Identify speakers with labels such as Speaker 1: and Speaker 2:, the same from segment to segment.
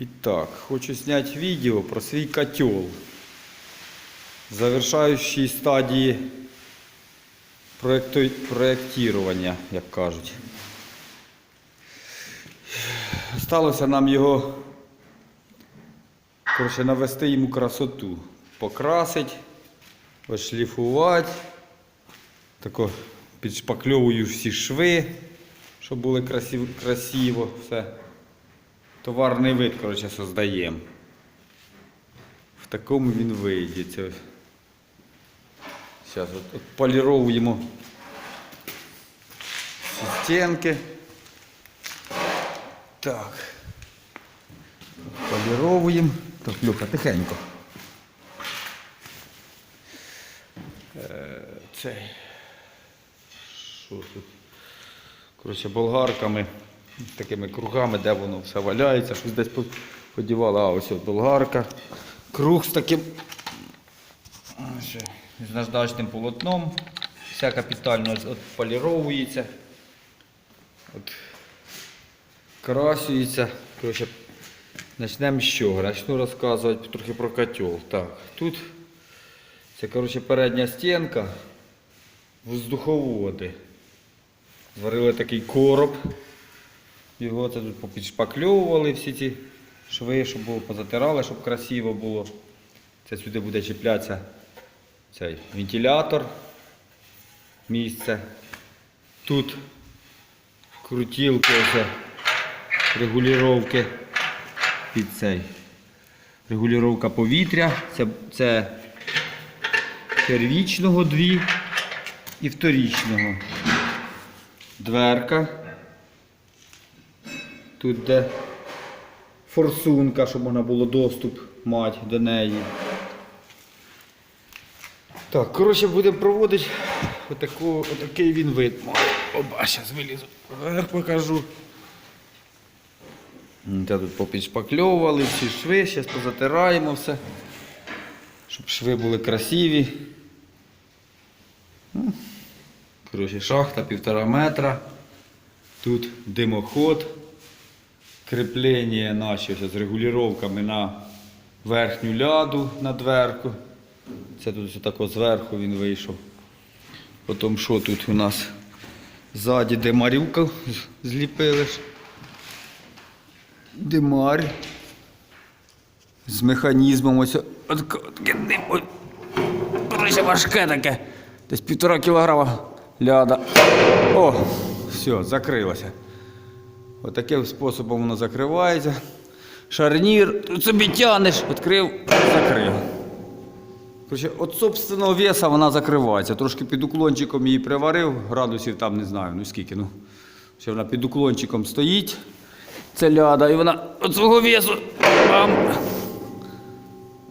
Speaker 1: І так, хочу зняти відео про свій котел. В завершаючій стадії проєкту- проєктування, як кажуть. Сталося нам його коротше, навести йому красоту. Покрасить, ошліфувати. Тако підшпакльовую всі шви, щоб красиво, красиво все. Товарний вид, коротше, создаємо. В такому він вийде. Зараз поліровуємо ці стінки. Так. Поліровуємо. Так, Люха, тихенько. Е, Цей. Що тут? Коротше, болгарками, такими кругами, де воно все валяється, щось десь по- подівало. А ось болгарка. Круг з таким з наждачним полотном. Вся капітально поліровується. От, красується. Коротше, почнемо з чого? Почну розказувати трохи про котел. Так, тут це коротше, передня стінка воздуховоди. Зварили такий короб. Його це тут попідшпакльовували всі ці шви, щоб було позатирали, щоб красиво було. Це сюди буде чіплятися цей вентилятор. Місце. Тут крутілки, ось, регулювання під цей. Регулювання повітря. Це, це первічного дві і вторічного. Дверка. Тут де форсунка, щоб можна було доступ мати до неї. Так, коротше, будемо проводити отаку, отакий він вид. Оба, зараз вилізу. Покажу. Це тут попідшпакльовували всі шви, зараз позатираємо все, щоб шви були красиві. Коротше, шахта півтора метра. Тут димоход. Кріплення наші ось з регулюваннями на верхню ляду на дверку. Це тут ось тако зверху він вийшов. Потім що тут у нас? Ззаді димарюка з- зліпили. ж. Димар. З механізмом ось. от- таке дим- ой. Важке таке. Десь півтора кілограма ляда. О, все, закрилося. Отаким способом воно закривається. Шарнір, тут собі тянеш, відкрив, закрив. Короче, от собственного веса вона закривається. Трошки під уклончиком її приварив, градусів там не знаю, ну скільки. ну. Ще вона під уклончиком стоїть. Це ляда, і вона від свого весу бам,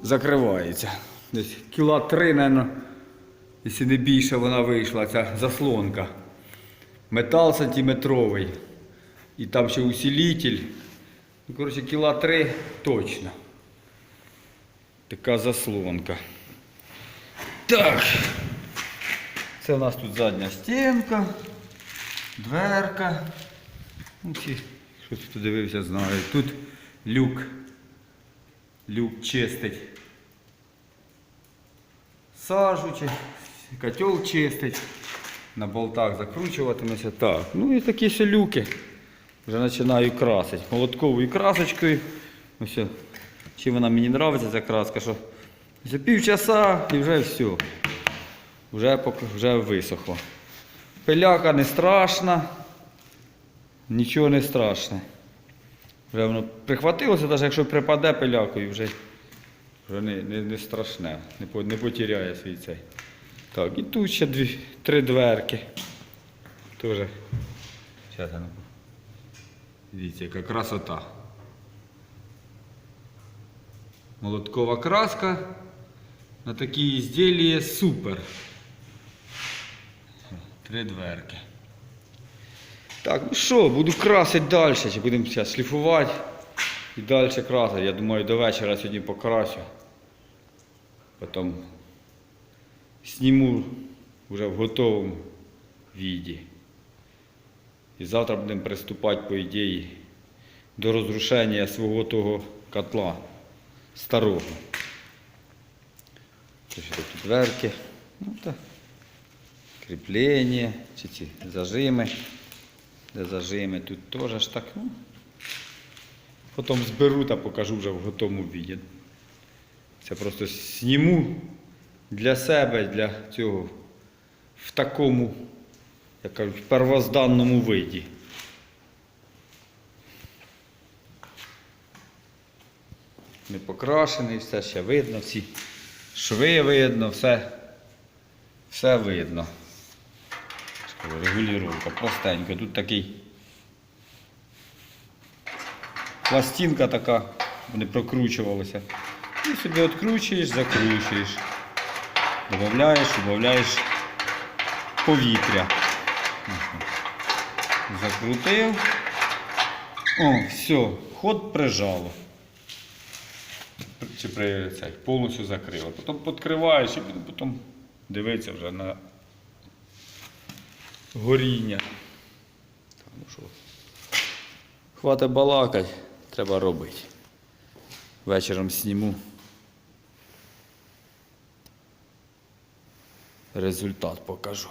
Speaker 1: закривається. Десь кіла три, мабуть, якщо не більше вона вийшла, ця заслонка. Метал сантиметровий. І там ще усилитель. Ну, коротше, кіла три точно. Така заслонка. Так. Це у нас тут задня стінка, дверка. Ну, ці, хто тут дивився, знає. Тут люк. Люк чистить. Сажу, чи котел чистить. На болтах закручуватиметься. Так. Ну і такі ще люки. Вже починаю красити. Молотковою красочкою. Ось. Чим вона мені подобається ця краска, що за півчаса і вже все. Вже, вже висохло. Пиляка не страшна. Нічого не страшне. Вже воно прихватилося, навіть якщо припаде пилякою, вже, вже не, не, не страшне, не, не потеряє свій цей. Так, і тут ще дві, три дверки. Тоже. Зараз я Дивіться, яка красота. Молоткова краска. На такі ізділля супер. Три дверки. Так, ну що, буду красити далі, чи будемо зараз шліфувати і далі красити. Я думаю, до вечора сьогодні покрасю. Потім зніму вже в готовому віді. І завтра будемо приступати, по ідеї, до розрушення свого того котла старого. Це ще такі дверки. Ну, та кріплення, чи ці зажими. Де зажими, тут теж так. Ну. Потім зберу та покажу вже в готовому віді. Це просто зніму для себе, для цього в такому, як кажуть, первозданному виді. Не покрашений, все ще видно, всі шви видно, все, все видно. Регулювання простенько. Тут такий пластинка така, вони прокручувалися. І собі відкручуєш, закручуєш. Додаєш, додаєш повітря. Закрутив. О, все, ход прижало. Чи при цей, повністю закрило. Потім підкриваєш і потім- дивитися вже на горіння. Ну що, Хватить балакать, треба робити. Вечором сніму. Результат покажу.